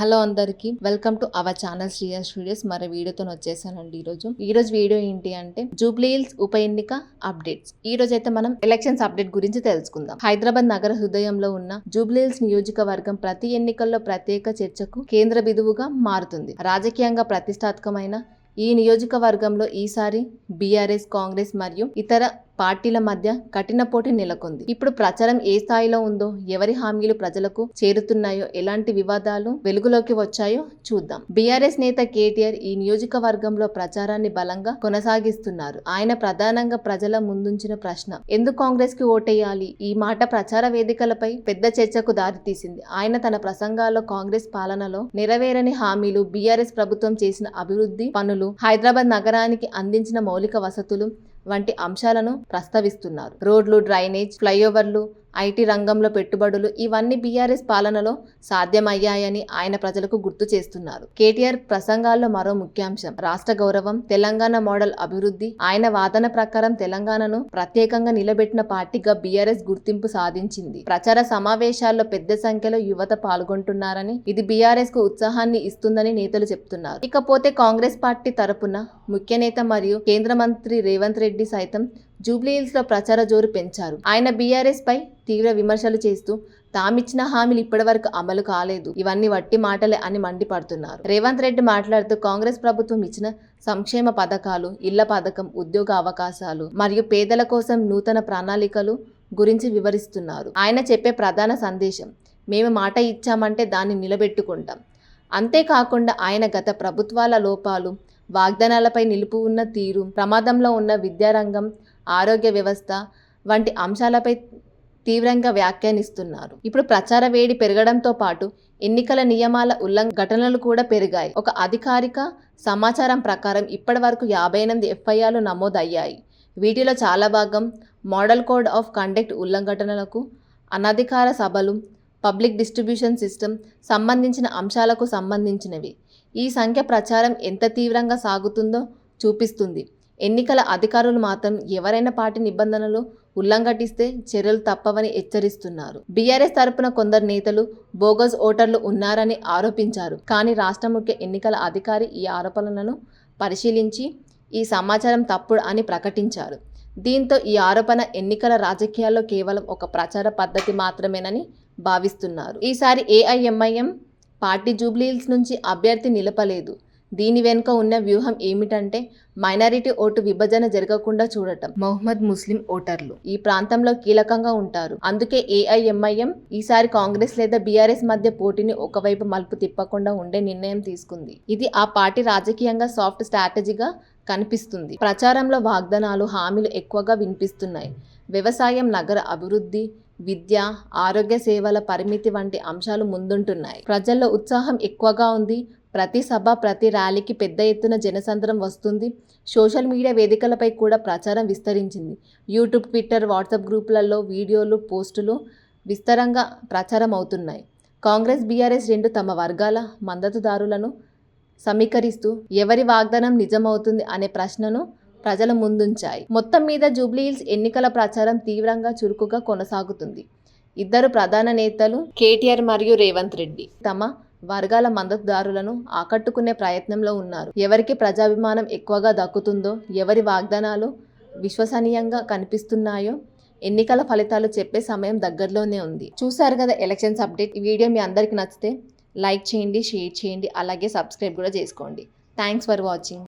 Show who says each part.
Speaker 1: Hello అందరికి welcome to our channel Shriya studios. మరి వీడియోతో వచ్చేసానండి ఈరోజు. ఈరోజు వీడియో ఏంటి అంటే జూబ్లీహిల్స్ ఉప ఎన్నిక అప్డేట్స్. ఈ రోజు అయితే మనం ఎలక్షన్స్ అప్డేట్ గురించి తెలుసుకుందాం. హైదరాబాద్ నగర హృదయంలో ఉన్న జూబ్లీహిల్స్ నియోజకవర్గం ప్రతి ఎన్నికల్లో ప్రత్యేక చర్చకు కేంద్ర బిందువుగా మారుతుంది. రాజకీయంగా ప్రతిష్టాత్మకమైన ఈ నియోజకవర్గంలో ఈసారి బీఆర్ఎస్ కాంగ్రెస్ మరియు ఇతర పార్టీల మధ్య కఠిన పోటీ నెలకొంది. ఇప్పుడు ప్రచారం ఏ స్థాయిలో ఉందో ఎవరి హామీలు ప్రజలకు చేరుతున్నాయో ఎలాంటి వివాదాలు వెలుగులోకి వచ్చాయో చూద్దాం. బీఆర్ఎస్ నేత కేటీఆర్ ఈ నియోజకవర్గంలో ప్రచారాన్ని బలంగా కొనసాగిస్తున్నారు. ఆయన ప్రధానంగా ప్రజల ముందుంచిన ప్రశ్న ఎందుకు కాంగ్రెస్కి ఓటేయాలి? ఈ మాట ప్రచార వేదికలపై పెద్ద చర్చకు దారితీసింది. ఆయన తన ప్రసంగాల్లో కాంగ్రెస్ పాలనలో నెరవేరని హామీలు బీఆర్ఎస్ ప్రభుత్వం చేసిన అభివృద్ధి పనులు హైదరాబాద్ నగరానికి అందించిన మౌలిక వసతులు వంటి అంశాలను ప్రస్తావిస్తున్నారు. రోడ్లు డ్రైనేజ్ ఫ్లైఓవర్లు ఐటీ రంగంలో పెట్టుబడులు ఇవన్నీ బీఆర్ఎస్ పాలనలో సాధ్యమయ్యాయని ఆయన ప్రజలకు గుర్తు చేస్తున్నారు. కేటీఆర్ ప్రసంగాల్లో మరో ముఖ్యాంశం రాష్ట్ర గౌరవం తెలంగాణ మోడల్ అభివృద్ధి. ఆయన వాదన ప్రకారం తెలంగాణను ప్రత్యేకంగా నిలబెట్టిన పార్టీగా బీఆర్ఎస్ గుర్తింపు సాధించింది. ప్రచార సమావేశాల్లో పెద్ద సంఖ్యలో యువత పాల్గొంటున్నారని ఇది బీఆర్ఎస్కు ఉత్సాహాన్ని ఇస్తుందని నేతలు చెప్తున్నారు. ఇకపోతే కాంగ్రెస్ పార్టీ తరపున ముఖ్య నేత మరియు కేంద్ర మంత్రి రేవంత్ రెడ్డి సైతం జూబ్లీహిల్స్లో ప్రచార జోరు పెంచారు. ఆయన బీఆర్ఎస్ పై తీవ్ర విమర్శలు చేస్తూ తామిచ్చిన హామీలు ఇప్పటివరకు అమలు కాలేదు. ఇవన్నీ వట్టి మాటలే అని మండిపడుతున్నారు. రేవంత్ రెడ్డి మాట్లాడుతూ కాంగ్రెస్ ప్రభుత్వం ఇచ్చిన సంక్షేమ పథకాలు ఇళ్ళ పథకం ఉద్యోగ అవకాశాలు మరియు పేదల కోసం నూతన ప్రణాళికలు గురించి వివరిస్తున్నారు. ఆయన చెప్పే ప్రధాన సందేశం మేము మాట ఇచ్చామంటే దాన్ని నిలబెట్టుకుంటాం. అంతేకాకుండా ఆయన గత ప్రభుత్వాల లోపాలు వాగ్దానాలపై నిలుపు ఉన్న తీరు ప్రమాదంలో ఉన్న విద్యారంగం ఆరోగ్య వ్యవస్థ వంటి అంశాలపై తీవ్రంగా వ్యాఖ్యానిస్తున్నారు. ఇప్పుడు ప్రచార వేడి పెరగడంతో పాటు ఎన్నికల నియమాల ఉల్లంఘటనలు కూడా పెరిగాయి. ఒక అధికారిక సమాచారం ప్రకారం ఇప్పటి వరకు యాభై ఎనిమిది ఎఫ్ఐఆర్లు నమోదయ్యాయి. వీటిలో చాలా భాగం మోడల్ కోడ్ ఆఫ్ కండక్ట్ ఉల్లంఘటనలకు అనధికార సభలు పబ్లిక్ డిస్ట్రిబ్యూషన్ సిస్టమ్ సంబంధించిన అంశాలకు సంబంధించినవి. ఈ సంఖ్య ప్రచారం ఎంత తీవ్రంగా సాగుతుందో చూపిస్తుంది. ఎన్నికల అధికారులు మాత్రం ఎవరైనా పార్టీ నిబంధనలు ఉల్లంఘటిస్తే చర్యలు తప్పవని హెచ్చరిస్తున్నారు. బీఆర్ఎస్ తరపున కొందరు నేతలు బోగస్ ఓటర్లు ఉన్నారని ఆరోపించారు. కానీ రాష్ట్ర ముఖ్య ఎన్నికల అధికారి ఈ ఆరోపణలను పరిశీలించి ఈ సమాచారం తప్పుడు అని ప్రకటించారు. దీంతో ఈ ఆరోపణ ఎన్నికల రాజకీయాల్లో కేవలం ఒక ప్రచార పద్ధతి మాత్రమేనని భావిస్తున్నారు. ఈసారి ఏఐఎంఐఎం పార్టీ జూబ్లీహిల్స్ నుంచి అభ్యర్థి నిలపలేదు. దీని వెనుక ఉన్న వ్యూహం ఏమిటంటే మైనారిటీ ఓటు విభజన జరగకుండా చూడటం. మొహమ్మద్ ముస్లిం ఓటర్లు. ఈ ప్రాంతంలో కీలకంగా ఉంటారు. అందుకే ఏఐఎంఐఎం ఈసారి కాంగ్రెస్ లేదా బీఆర్ఎస్ మధ్య పోటీని ఒకవైపు మలుపు తిప్పకుండా ఉండే నిర్ణయం తీసుకుంది. ఇది ఆ పార్టీ రాజకీయంగా సాఫ్ట్ స్ట్రాటజీగా కనిపిస్తుంది. ప్రచారంలో వాగ్దానాలు హామీలు ఎక్కువగా వినిపిస్తున్నాయి. వ్యవసాయం నగర అభివృద్ధి విద్య ఆరోగ్య సేవల పరిమితి వంటి అంశాలు ముందుంటున్నాయి. ప్రజల్లో ఉత్సాహం ఎక్కువగా ఉంది. ప్రతి సభ ప్రతి ర్యాలీకి పెద్ద ఎత్తున జనసంద్రం వస్తుంది. సోషల్ మీడియా వేదికలపై కూడా ప్రచారం విస్తరించింది. యూట్యూబ్ ట్విట్టర్ వాట్సాప్ గ్రూపులలో వీడియోలు పోస్టులు విస్తరంగా ప్రచారం అవుతున్నాయి. కాంగ్రెస్ బీఆర్ఎస్ రెండు తమ వర్గాల మద్దతుదారులను సమీకరిస్తూ ఎవరి వాగ్దానం నిజమవుతుంది అనే ప్రశ్నను ప్రజల ముందుంచాయి. మొత్తం మీద జూబ్లీహిల్స్ ఎన్నికల ప్రచారం తీవ్రంగా చురుకుగా కొనసాగుతుంది. ఇద్దరు ప్రధాన నేతలు కేటీఆర్ మరియు రేవంత్ రెడ్డి తమ వర్గాల మద్దతుదారులను ఆకట్టుకునే ప్రయత్నంలో ఉన్నారు. ఎవరికి ప్రజాభిమానం ఎక్కువగా దక్కుతుందో ఎవరి వాగ్దానాలు విశ్వసనీయంగా కనిపిస్తున్నాయో ఎన్నికల ఫలితాలు చెప్పే సమయం దగ్గరలోనే ఉంది. చూశారు కదా ఎలక్షన్స్ అప్డేట్? ఈ వీడియో మీ అందరికి నచ్చితే లైక్ చేయండి షేర్ చేయండి అలాగే సబ్స్క్రైబ్ కూడా చేసుకోండి. Thanks for watching.